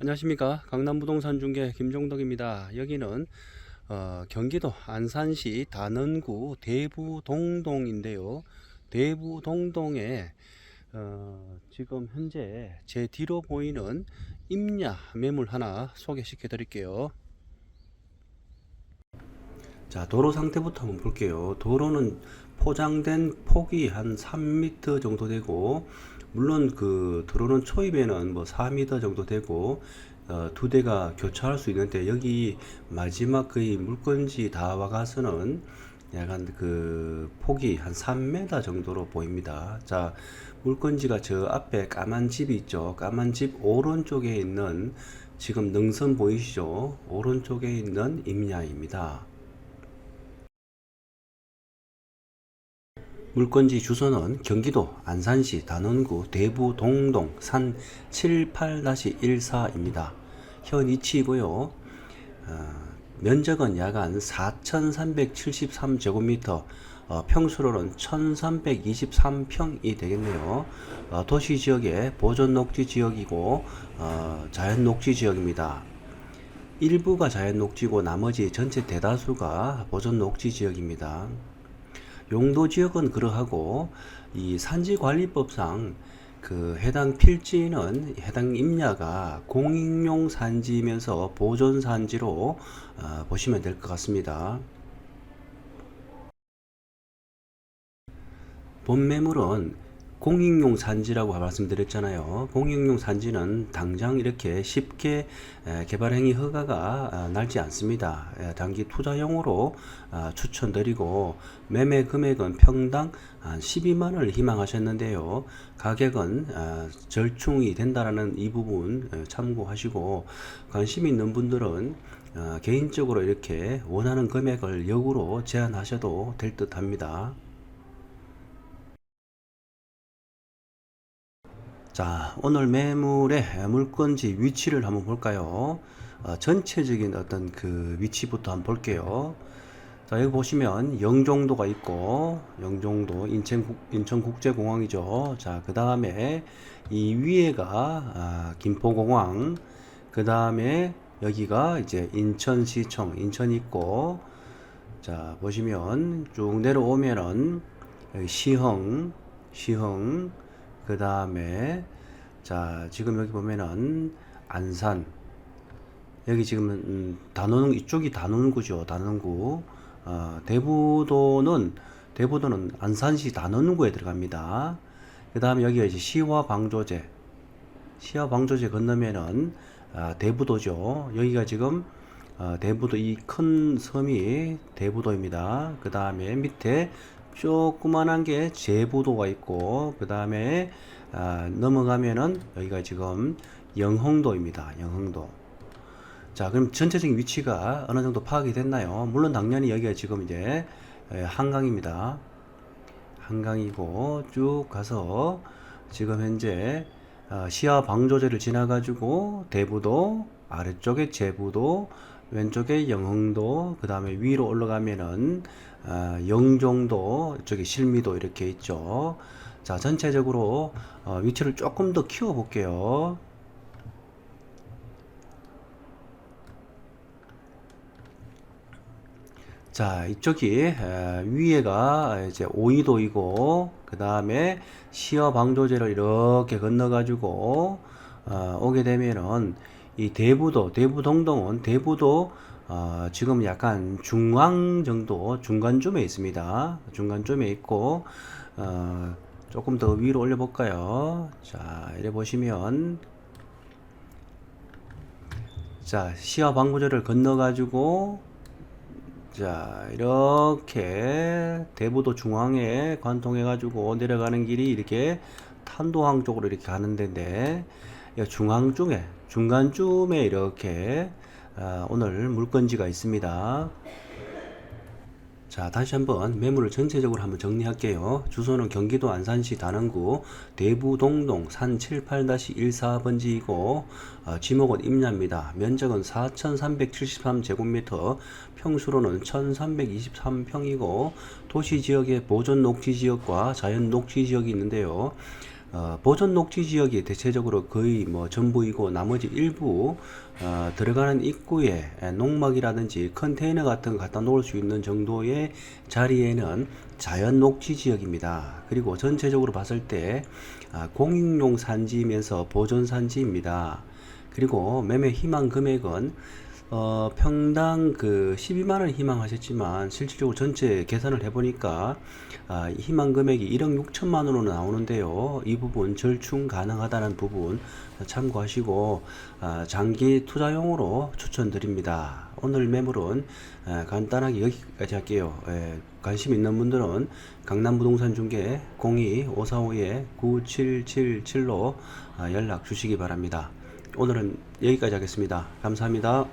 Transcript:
안녕하십니까. 강남부동산 중개 김종덕입니다. 여기는 어, 경기도 안산시 단원구 대부동동인데요. 대부동동에 어, 지금 현재 제 뒤로 보이는 임야 매물 하나 소개시켜 드릴게요. 자 도로 상태부터 한번 볼게요. 도로는 포장된 폭이 한 3m 정도 되고 물론 그 들어오는 초입에는 뭐 4m 정도 되고 어, 두 대가 교차할 수 있는데 여기 마지막 거의 물건지 다 와가서는 약간 그 폭이 한 3m 정도로 보입니다. 자, 물건지가 저 앞에 까만 집이 있죠. 까만 집 오른쪽에 있는 지금 능선 보이시죠? 오른쪽에 있는 임야입니다. 물건지 주소는 경기도 안산시 단원구 대부 동동 산 78-14입니다. 현 위치이고요. 어, 면적은 약한 4,373제곱미터, 어, 평수로는 1,323평이 되겠네요. 어, 도시 지역의 보존 녹지 지역이고 어, 자연 녹지 지역입니다. 일부가 자연 녹지고 나머지 전체 대다수가 보존 녹지 지역입니다. 용도 지역은 그러하고 이 산지관리법상 그 해당 필지는 해당 임야가 공익용 산지이면서 보존 산지로 어, 보시면 될 것 같습니다. 본 매물은 공익용 산지라고 말씀드렸잖아요. 공익용 산지는 당장 이렇게 쉽게 에, 개발 행위 허가가 아, 날지 않습니다. 에, 단기 투자용으로 아, 추천드리고 매매 금액은 평당 한 12만 원을 희망하셨는데요. 가격은 아, 절충이 된다라는 이 부분 에, 참고하시고 관심 있는 분들은 어, 개인적으로 이렇게 원하는 금액을 역으로 제한하셔도 될 듯 합니다. 자, 오늘 매물의 물건지 위치를 한번 볼까요? 어, 전체적인 어떤 그 위치부터 한번 볼게요. 자, 여기 보시면 영종도가 있고, 영종도, 인천, 인천국제공항이죠. 자, 그 다음에 이 위에가 아, 김포공항, 그 다음에 여기가 이제 인천시청, 인천 있고, 자, 보시면 쭉 내려오면은 시흥, 시흥, 그 다음에 자 지금 여기 보면은 안산. 여기 지금 음, 단원 이쪽이 단원구죠 단원구. 어, 대부도는 대부도는 안산시 단원구에 들어갑니다. 그 다음에 여기가 이제 시와 방조제. 시와 방조제 건너면은 아, 대부도죠. 여기가 지금 어, 대부도 이 큰 섬이 대부도입니다. 그 다음에 밑에 조그만한 게 제부도가 있고 그 다음에 아, 넘어가면은 여기가 지금 영흥도입니다. 영흥도. 자, 그럼 전체적인 위치가 어느 정도 파악이 됐나요? 물론 당연히 여기가 지금 이제 에, 한강입니다. 한강이고 쭉 가서 지금 현재 어, 시야 방조제를 지나가지고 대부도 아래쪽에 제부도 왼쪽에 영흥도 그 다음에 위로 올라가면은 어, 영종도 저기 실미도 이렇게 있죠. 자 전체적으로 어, 위치를 조금 더 키워 볼게요. 자, 이쪽이 에, 위에가 이제 오이도이고 그 다음에 시어 방조제를 이렇게 건너 가지고 어, 오게 되면은 이 대부도 대부동동은 대부도 어, 지금 약간 중앙 정도 중간쯤에 있습니다. 중간쯤에 있고 어, 조금 더 위로 올려 볼까요? 자, 이래 보시면 자, 시야 방조제를 건너 가지고 자, 이렇게 대부도 중앙에 관통해가지고 내려가는 길이 이렇게 탄도항 쪽으로 이렇게 가는 데인데, 중앙쯤에, 중간쯤에 이렇게, 아, 오늘 물건지가 있습니다. 자, 다시 한번 매물을 전체적으로 한번 정리할게요. 주소는 경기도 안산시 단원구 대부동동 산 78-14번지이고 어, 지목은 임야입니다. 면적은 4,373제곱미터, 평수로는 1,323평이고 도시 지역의 보존 녹지 지역과 자연 녹지 지역이 있는데요. 어, 보존 녹지 지역이 대체적으로 거의 뭐 전부이고 나머지 일부 어, 들어가는 입구에 에, 농막이라든지 컨테이너 같은 거 갖다 놓을 수 있는 정도의 자리에는 자연 녹지 지역입니다. 그리고 전체적으로 봤을 때 아, 공익용 산지이면서 보존 산지입니다. 그리고 매매 희망 금액은 어, 평당 그 12만 원 희망하셨지만 실질적으로 전체 계산을 해보니까 아, 희망 금액이 1억 6천만 원으로 나오는데요. 이 부분 절충 가능하다는 부분 참고하시고 아, 장기 투자용으로 추천드립니다. 오늘 매물은 아, 간단하게 여기까지 할게요. 예, 관심 있는 분들은 강남부동산 중개 02-545-9777로 아, 연락 주시기 바랍니다. 오늘은 여기까지 하겠습니다. 감사합니다.